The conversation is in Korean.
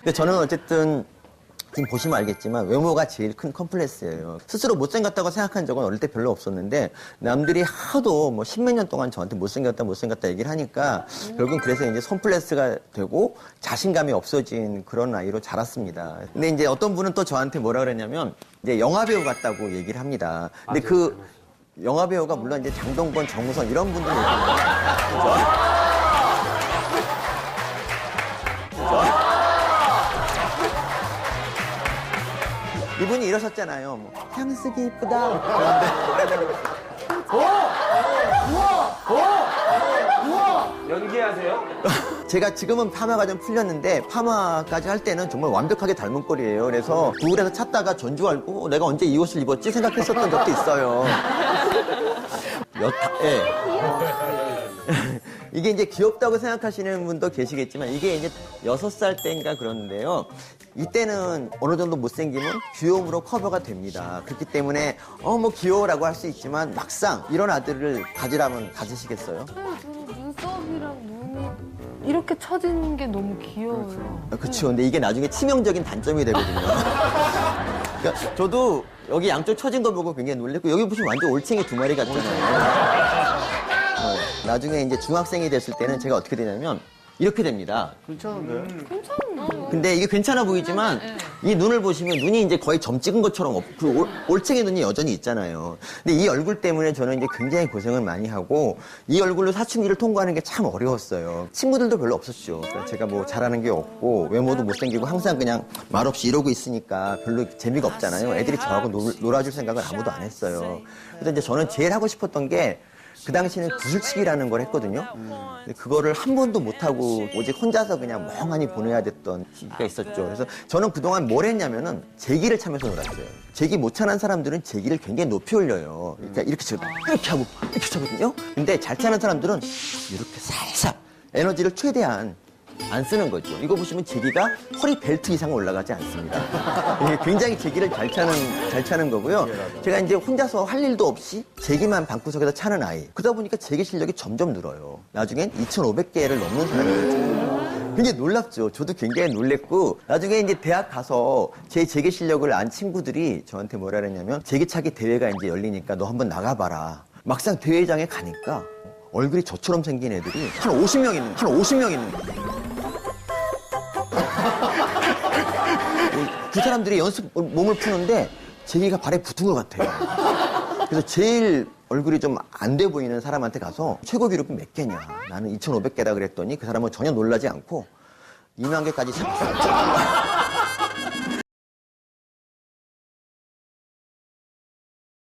근데 저는 어쨌든 지금 보시면 알겠지만 외모가 제일 큰 컴플렉스예요. 스스로 못생겼다고 생각한 적은 어릴 때 별로 없었는데 남들이 하도 뭐 십몇 년 동안 저한테 못생겼다 못생겼다 얘기를 하니까 결국은 그래서 이제 콤플렉스가 되고 자신감이 없어진 그런 아이로 자랐습니다. 근데 이제 어떤 분은 또 저한테 뭐라 그랬냐면 이제 영화배우 같다고 얘기를 합니다. 근데 그 영화배우가 물론 이제 장동건, 정우성 이런 분들 얘기예요. 이분이 이러셨잖아요. 뭐, 향수기 이쁘다. 연기하세요? 제가 지금은 파마가 좀 풀렸는데 파마까지 할 때는 정말 완벽하게 닮은 꼴이에요. 그래서 구글에서 찾다가 전주 알고 어, 내가 언제 이 옷을 입었지 생각했었던 적도 있어요. 여, 예. 이게 이제 귀엽다고 생각하시는 분도 계시겠지만 이게 이제 여섯 살 때인가 그러는데요. 이때는 어느 정도 못생기면 귀여움으로 커버가 됩니다. 그렇기 때문에 어 뭐 귀여워라고 할 수 있지만 막상 이런 아들을 가지라면 가지시겠어요? 저는 눈썹이랑 눈이 이렇게 처진 게 너무 귀여워요. 그렇죠. 근데 이게 나중에 치명적인 단점이 되거든요. 그러니까 저도 여기 양쪽 처진 거 보고 굉장히 놀랬고 여기 보시면 완전 올챙이 두 마리 같잖아요. 어, 나중에 이제 중학생이 됐을 때는 제가 어떻게 되냐면 이렇게 됩니다. 괜찮나? 근데 이게 괜찮아 보이지만 이 눈을 보시면 눈이 이제 거의 점 찍은 것처럼 없, 그 올, 올챙이 눈이 여전히 있잖아요. 근데 이 얼굴 때문에 저는 이제 굉장히 고생을 많이 하고 이 얼굴로 사춘기를 통과하는 게 참 어려웠어요. 친구들도 별로 없었죠. 그러니까 제가 뭐 잘하는 게 없고 외모도 못생기고 항상 그냥 말없이 이러고 있으니까 별로 재미가 없잖아요. 애들이 저하고 놀, 놀아줄 생각을 아무도 안 했어요. 그래서 이제 저는 제일 하고 싶었던 게 그 당시에는 구슬치기라는 걸 했거든요. 근데 그거를 한 번도 못하고 오직 혼자서 그냥 멍하니 보내야 됐던 시기가 있었죠. 그래서 저는 그동안 뭘 했냐면은 제기를 차면서 놀았어요. 제기 못 차는 사람들은 제기를 굉장히 높이 올려요. 그러니까 이렇게 쳐, 이렇게 하고 이렇게 차거든요. 근데 잘 차는 사람들은 이렇게 살살 에너지를 최대한 안 쓰는 거죠. 이거 보시면 제기가 허리 벨트 이상 올라가지 않습니다. 이게 굉장히 제기를 잘 차는, 잘 차는 거고요. 제가 이제 혼자서 할 일도 없이 제기만 방구석에서 차는 아이. 그러다 보니까 제기 실력이 점점 늘어요. 나중엔 2,500개를 넘는 사람이 됐죠. 굉장히 놀랍죠. 저도 굉장히 놀랬고, 나중에 이제 대학 가서 제 제기 실력을 안 친구들이 저한테 뭐라 그랬냐면, 제기차기 대회가 이제 열리니까 너 한번 나가봐라. 막상 대회장에 가니까 얼굴이 저처럼 생긴 애들이 한 50명 있는, 한 50명 있는 거예요. 그 사람들이 연습 몸을 푸는데 제기가 발에 붙은 것 같아요. 그래서 제일 얼굴이 좀 안 돼 보이는 사람한테 가서 최고 기록이 몇 개냐. 나는 2,500개다 그랬더니 그 사람은 전혀 놀라지 않고 2만 개까지 잡았어요.